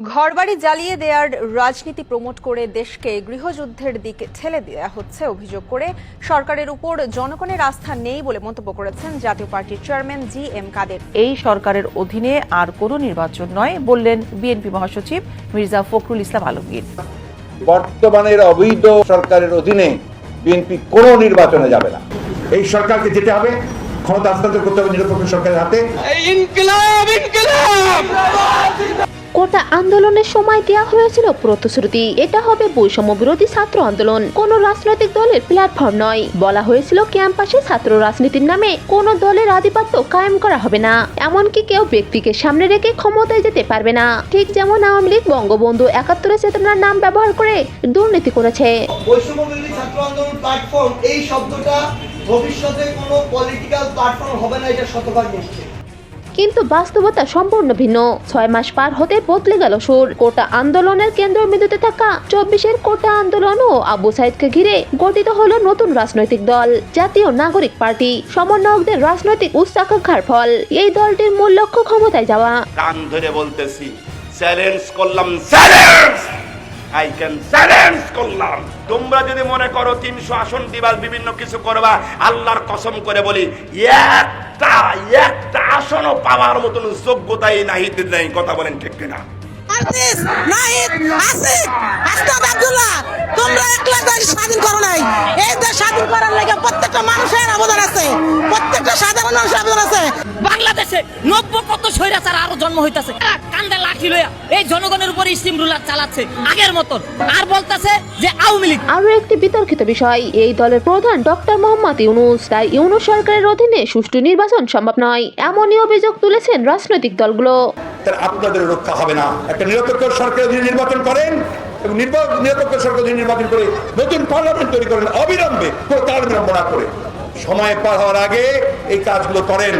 ঘরবাড়ি জ্বালিয়ে দেওয়ার রাজনীতি প্রমোট করে দেশকে গৃহযুদ্ধের দিকে ঠেলে দেওয়া হচ্ছে অভিযোগ করে সরকারের উপর জনগণের আস্থা নেই বলে মন্তব্য করেছেন জাতীয় পার্টির চেয়ারম্যান জি এম কাদের। এই সরকারের অধীনে আর কোনো নির্বাচন নয় বললেন বিএনপি মহাসচিব মির্জা ফখরুল ইসলাম আলমগীর। বর্তমানের অবৈধ সরকারের অধীনে বিএনপি কোনো নির্বাচনে যাবে না। এই সরকারকে যেতে হবে ক্ষমতা হস্তান্তর করতে হবে নিরপেক্ষ সরকারের হাতে। ইনকিলাব ইনকিলাব! আন্দোলনের সময় দেওয়া হয়েছিল প্রতিশ্রুতি। এটা হবে বৈষম্য বিরোধী ছাত্র আন্দোলন। কোন রাজনৈতিক দলের প্ল্যাটফর্ম নয়। বলা হয়েছিল ক্যাম্পাসে ছাত্র রাজনীতির নামে কোন দলের আধিপত্য কায়েম করা হবে না। এমনকি কেউ ব্যক্তিকে সামনে রেখে ক্ষমতায় যেতে পারবে না। ঠিক যেমন আওয়ামী লীগ বঙ্গবন্ধু একাত্তরের চেতনার নাম ব্যবহার করে দুর্নীতি করেছে। ভবিষ্যতে কোনো পলিটিক্যাল প্ল্যাটফর্ম হবে না, এটা শতভাগ নিশ্চিত। কিন্তু বাস্তবতা সম্পূর্ণ ভিন্ন। ছয় মাস পার হতে বদলে গেল সুর। কোটা আন্দোলনের কেন্দ্রবিন্দুতে থাকা চব্বিশের কোটা আন্দোলন ও আবু সাইদকে ঘিরে গঠিত হলো নতুন রাজনৈতিক দল, জাতীয় নাগরিক পার্টি। সমন্বয়কদের রাজনৈতিক উচ্চাকাঙ্ক্ষার ফল। এই দলটির মূল লক্ষ্য ক্ষমতায় যাওয়া। কান ধরে বলতেছি চ্যালেঞ্জ করলাম চ্যালেঞ্জ আই ক্যান চ্যালেঞ্জ করলাম তোমরা যদি মনে করো তিনশো আসন দিবার বিভিন্ন কিছু করবা, আল্লাহর কসম করে বলি, একটা একটা আসনও পাওয়ার মতন যোগ্যতাই নাহিদের নেই, কথা বলেন ঠিক কিনা? স্বাধীন করো নাই। এই দেশ স্বাধীন করার লাগে প্রত্যেকটা মানুষের অবদান আছে। প্রত্যেকটা সাধারণ মানুষের অবদান আছে। বাংলাদেশে নব্য কত স্বৈরাচার আরও জন্ম হইতাছে? কান্দে লাঠি লইয়া এই জনগণের উপর স্টিম রুলার চালাচ্ছে আগের মতন। আর বলতাছে যে আওয়ামী লীগ আরও একটি বিতর্কিত বিষয় এই দলের প্রধান ডক্টর মোহাম্মদ ইউনুস তাই ইউনুস সরকারের অধীনে সুষ্ঠু নির্বাচন সম্ভব নয় এমনই অভিযোগ তুলেছেন রাজনৈতিক দলগুলো। তার আপনাদের রক্ষা হবে না। একটা নিরপেক্ষ সরকারের অধীনে নির্বাচন করেন এবং নির্বা- নিরপেক্ষ সরকার অধীনে নির্বাচন করে নতুন পার্লামেন্ট তৈরি করেন অবিলম্বে কোনো কাল বিলম্ব না করে। সময় পার হওয়ার আগে এই কাজগুলো করেন।